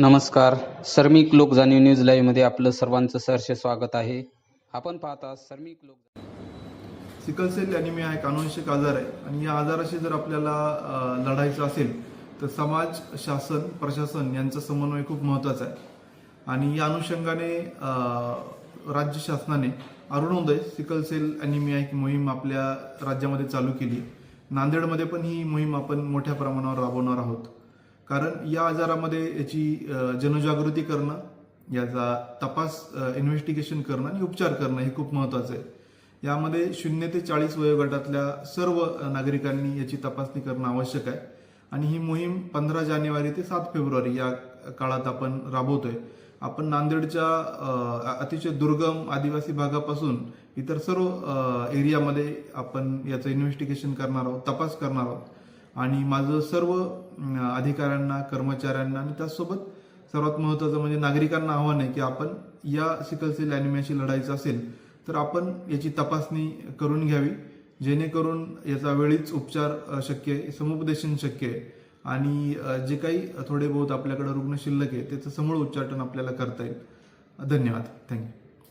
नमस्कार. सर्मिक लोक जाणीव न्यूज लाईव्हमध्ये आपलं सर्वांचं सहर्ष स्वागत आहे. आपण पाहता सर्मिक लोक सिकल सेल ॲनिमिया हा एक अनुवंशिक आजार आहे. आणि या आजाराशी जर आपल्याला लढायचं असेल तर समाज शासन प्रशासन यांचा समन्वय खूप महत्त्वाचा आहे. आणि या अनुषंगाने राज्य शासनाने अरुणोदय सिकल सेल ॲनिमिया ही मोहीम आपल्या राज्यामध्ये चालू केली आहे. नांदेडमध्ये पण ही मोहीम आपण मोठ्या प्रमाणावर राबवणार आहोत. कारण या आजारामध्ये याची जनजागृती करणं याचा तपास इन्व्हेस्टिगेशन करणं आणि उपचार करणं हे खूप महत्त्वाचं आहे. यामध्ये शून्य ते चाळीस वयोगटातल्या सर्व नागरिकांनी याची तपासणी करणं आवश्यक आहे. आणि ही मोहीम पंधरा जानेवारी ते सात फेब्रुवारी या काळात आपण राबवतोय. आपण नांदेडच्या अतिशय दुर्गम आदिवासी भागापासून इतर सर्व एरियामध्ये आपण याचं इन्व्हेस्टिगेशन करणार आहोत तपास करणार आहोत. आणि माझं सर्व अधिकाऱ्यांना कर्मचाऱ्यांना आणि त्याचसोबत सर्वात महत्त्वाचं म्हणजे नागरिकांना आव्हान आहे की आपण या सिकलसेल अॅनिमियाशी ॲनिमियाशी लढायचं असेल तर आपण याची तपासणी करून घ्यावी जेणेकरून याचा वेळीच उपचार शक्य आहे समुपदेशन शक्य आहे. आणि जे काही थोडे बहुत आपल्याकडे रुग्ण शिल्लक आहे त्याचं समूळ उच्चाटन आपल्याला करता येईल. धन्यवाद. थँक्यू